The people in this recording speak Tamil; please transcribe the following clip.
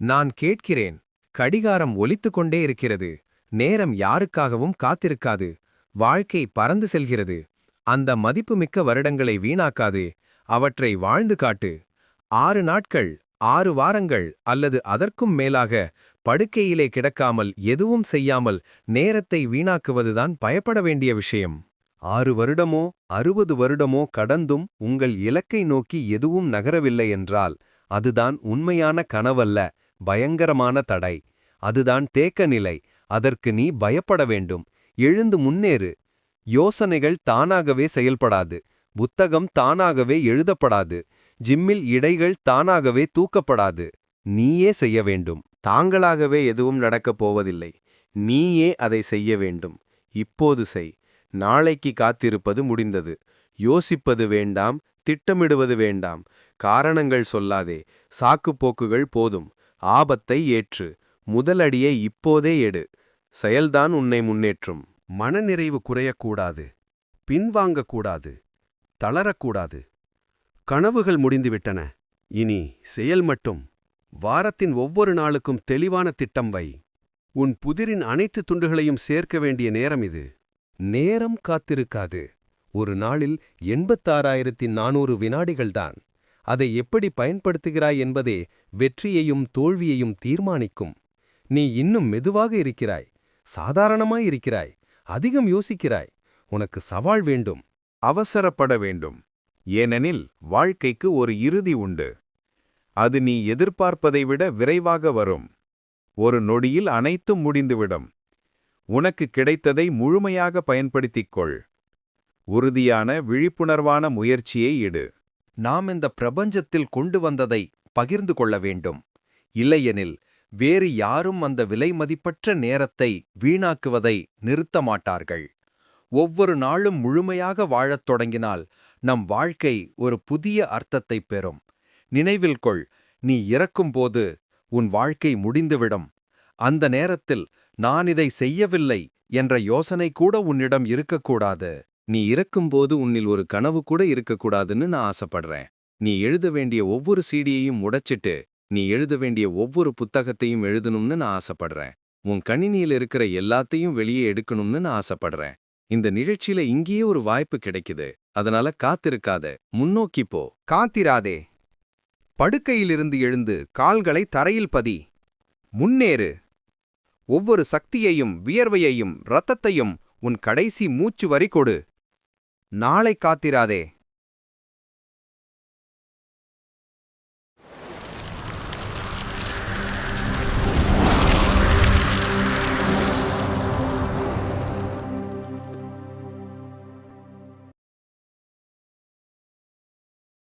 நான் கேட்கிறேன். கடிகாரம் ஒலித்துக் கொண்டே இருக்கிறது. நேரம் யாருக்காகவும் காத்திருக்காது. வாழ்க்கை பறந்து செல்கிறது. அந்த மதிப்புமிக்க வருடங்களை வீணாக்காது. அவற்றை வாழ்ந்து காட்டு. ஆறு நாட்கள் ஆறு வாரங்கள் அல்லது அதற்கும் மேலாக படுக்கையிலே கிடக்காமல் எதுவும் செய்யாமல் நேரத்தை வீணாக்குவதுதான் பயப்பட வேண்டிய விஷயம். ஆறு வருடமோ அறுபது வருடமோ கடந்தும் உங்கள் இலக்கை நோக்கி எதுவும் நகரவில்லை என்றால் அதுதான் உண்மையான கனவல்ல. பயங்கரமான தடை. அதுதான் தேக்க நிலை. அதற்கு நீ பயப்பட வேண்டும். எழுந்து முன்னேறு. யோசனைகள் தானாகவே செயல்படாது. புத்தகம் தானாகவே எழுதப்படாது. ஜிம்மில் இடைகள் தானாகவே தூக்கப்படாது. நீயே செய்ய வேண்டும். தாங்களாகவே எதுவும் நடக்கப் போவதில்லை. நீயே அதை செய்ய வேண்டும். இப்போது செய். நாளைக்கு காத்திருப்பது முடிந்தது. யோசிப்பது வேண்டாம். திட்டமிடுவது வேண்டாம். காரணங்கள் சொல்லாதே. சாக்குப்போக்குகள் போதும். ஆபத்தை ஏற்று முதலடியை இப்போதே எடு. செயல்தான் உன்னை முன்னேற்றும். மனநிறைவு குறையக்கூடாது. பின்வாங்கக்கூடாது. தளரக்கூடாது. கனவுகள் முடிந்துவிட்டன. இனி செயல் மட்டும். வாரத்தின் ஒவ்வொரு நாளுக்கும் தெளிவான திட்டம் வை. உன் புதிரின் அனைத்து துண்டுகளையும் சேர்க்க வேண்டிய நேரம் இது. நேரம் காத்திருக்காது. ஒரு நாளில் எண்பத்தாறாயிரத்தி நானூறு வினாடிகள்தான் அதை எப்படி பயன்படுத்துகிறாய் என்பதே வெற்றியையும் தோல்வியையும் தீர்மானிக்கும். நீ இன்னும் மெதுவாக இருக்கிறாய் சாதாரணமாய் இருக்கிறாய் அதிகம் யோசிக்கிறாய். உனக்கு சவால் வேண்டும். அவசரப்பட வேண்டும். ஏனெனில் வாழ்க்கைக்கு ஒரு இறுதி உண்டு. அது நீ எதிர்பார்ப்பதை விட விரைவாக வரும். ஒரு நொடியில் அனைத்தும் முடிந்துவிடும். உனக்கு கிடைத்ததை முழுமையாக பயன்படுத்திக் கொள். உறுதியான விழிப்புணர்வான முயற்சியை இடு. நாம் இந்த பிரபஞ்சத்தில் கொண்டு வந்ததை பகிர்ந்து கொள்ள வேண்டும். இல்லையெனில் வேறு யாரும் அந்த விலை மதிப்பற்ற நேரத்தை வீணாக்குவதை நிறுத்த மாட்டார்கள். ஒவ்வொரு நாளும் முழுமையாக வாழத் தொடங்கினால் நம் வாழ்க்கை ஒரு புதிய அர்த்தத்தைப் பெறும். நினைவில் கொள் நீ இறக்கும்போது உன் வாழ்க்கை முடிந்துவிடும். அந்த நேரத்தில் நான் இதை செய்யவில்லை என்ற யோசனை கூட உன்னிடம் இருக்கக்கூடாது. நீ இறக்கும்போது உன்னில் ஒரு கனவு கூட இருக்கக்கூடாதுன்னு நான் ஆசைப்படுறேன். நீ எழுத வேண்டிய ஒவ்வொரு சீடியையும் உடைச்சிட்டு நீ எழுத வேண்டிய ஒவ்வொரு புத்தகத்தையும் எழுதணும்னு நான் ஆசைப்படுறேன். உன் கணினியில் இருக்கிற எல்லாத்தையும் வெளியே எடுக்கணும்னு நான் ஆசைப்படுறேன். இந்த நிகழ்ச்சியில இங்கேயே ஒரு வாய்ப்பு கிடைக்குது. அதனால காத்திருக்காத. முன்னோக்கி போ. காத்திராதே. படுக்கையிலிருந்து எழுந்து கால்களை தரையில் பதி. முன்னேறு. ஒவ்வொரு சக்தியையும் வியர்வையையும் இரத்தத்தையும் உன் கடைசி மூச்சு வரி கொடு. நாளை காத்திராதே.